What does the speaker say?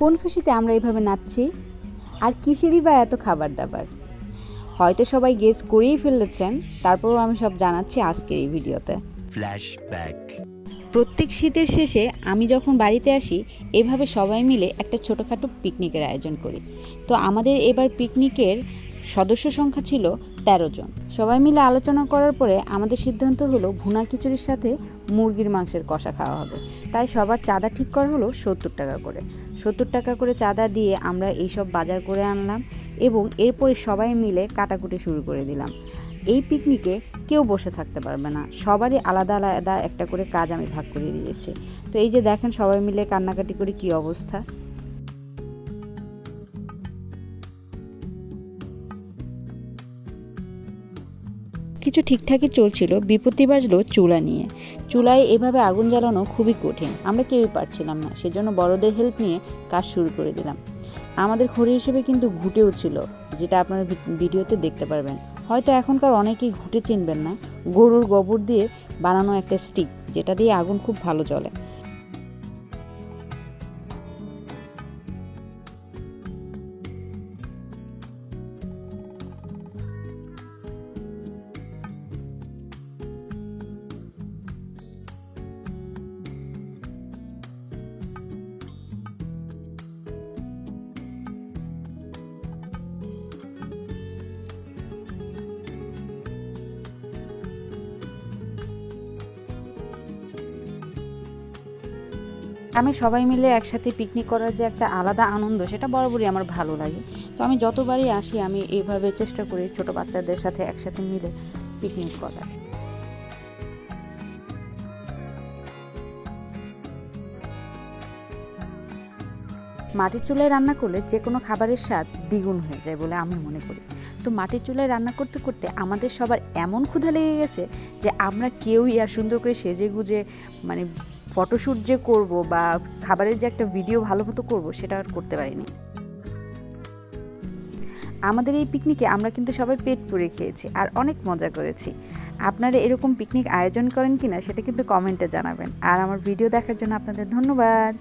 কোন খুশিতে আমরা এভাবে নাচছি? আর কিসেরই বা এত খাবার দাবার হয়তো সবাই গেস করেই ফেলেছেন তারপরও আমি সব জানাচ্ছি আজকের এই ভিডিওতে। Flashback. প্রত্যেক শীতের শেষে আমি যখন বাড়িতে আসি এভাবে সবাই মিলে একটা ছোটোখাটো পিকনিকের আয়োজন করি। তো আমাদের এবার পিকনিকের সদস্য সংখ্যা ছিল তেরো জন। সবাই মিলে আলোচনা করার পরে আমাদের সিদ্ধান্ত হলো ভুনা খিচুড়ির সাথে মুরগির মাংসের কষা খাওয়া হবে। তাই সবার চাঁদা ঠিক করা হলো সত্তর টাকা করে। সত্তর টাকা করে চাঁদা দিয়ে আমরা এইসব বাজার করে আনলাম এবং এরপরে সবাই মিলে কাটাকুটি শুরু করে দিলাম। এই পিকনিকে কেউ বসে থাকতে পারবে না। সবারই আলাদা আলাদা একটা করে কাজ আমি ভাগ করে দিয়েছি। তো এই যে দেখেন সবাই মিলে কান্নাকাটি করে কি অবস্থা? কিছু ঠিকঠাকই চলছিল বিপত্তি বাজলো চুলা নিয়ে। চুলায় এভাবে আগুন জ্বালানো খুবই কঠিন। আমরা কেউই পারছিলাম না, সেজন্য বড়দের হেল্প নিয়ে কাজ শুরু করে দিলাম। আমাদের খড়ি হিসেবে কিন্তু ঘুটেও ছিল, যেটা আপনারা ভিডিওতে দেখতে পারবেন। হয়তো এখনকার অনেকেই ঘুটে চিনবেন না, গরুর গোবর দিয়ে বানানো একটা স্টিক যেটা দিয়ে আগুন খুব ভালো জ্বলে। আমি সবাই মিলে একসাথে পিকনিক করার যে একটা আলাদা আনন্দ, সেটা বরাবরই আমার ভালো লাগে। তো আমি যতবারই আসি, আমি এইভাবে চেষ্টা করি ছোট বাচ্চাদের সাথে একসাথে মিলে পিকনিক করার। মাটির চুলায় রান্না করলে যে কোনো খাবারের স্বাদ দ্বিগুণ হয়ে যায় বলে আমি মনে করি। তো মাটির চুলায় রান্না করতে করতে আমাদের সবার এমন ক্ষুধা লেগে গেছে যে আমরা কেউই আর সুন্দর করে সেজে গুজে মানে ফটোশ্যুট যে করব বা খাবারের যে একটা ভিডিও ভালো মতো করব সেটা আর করতে পারিনি। আমাদের এই পিকনিকে আমরা কিন্তু সবাই পেট পুড়ে খেয়েছি আর অনেক মজা করেছি। আপনারা এরকম পিকনিক আয়োজন করেন কিনা সেটা কিন্তু কমেন্টে জানাবেন। আর আমার ভিডিও দেখার জন্য আপনাদের ধন্যবাদ।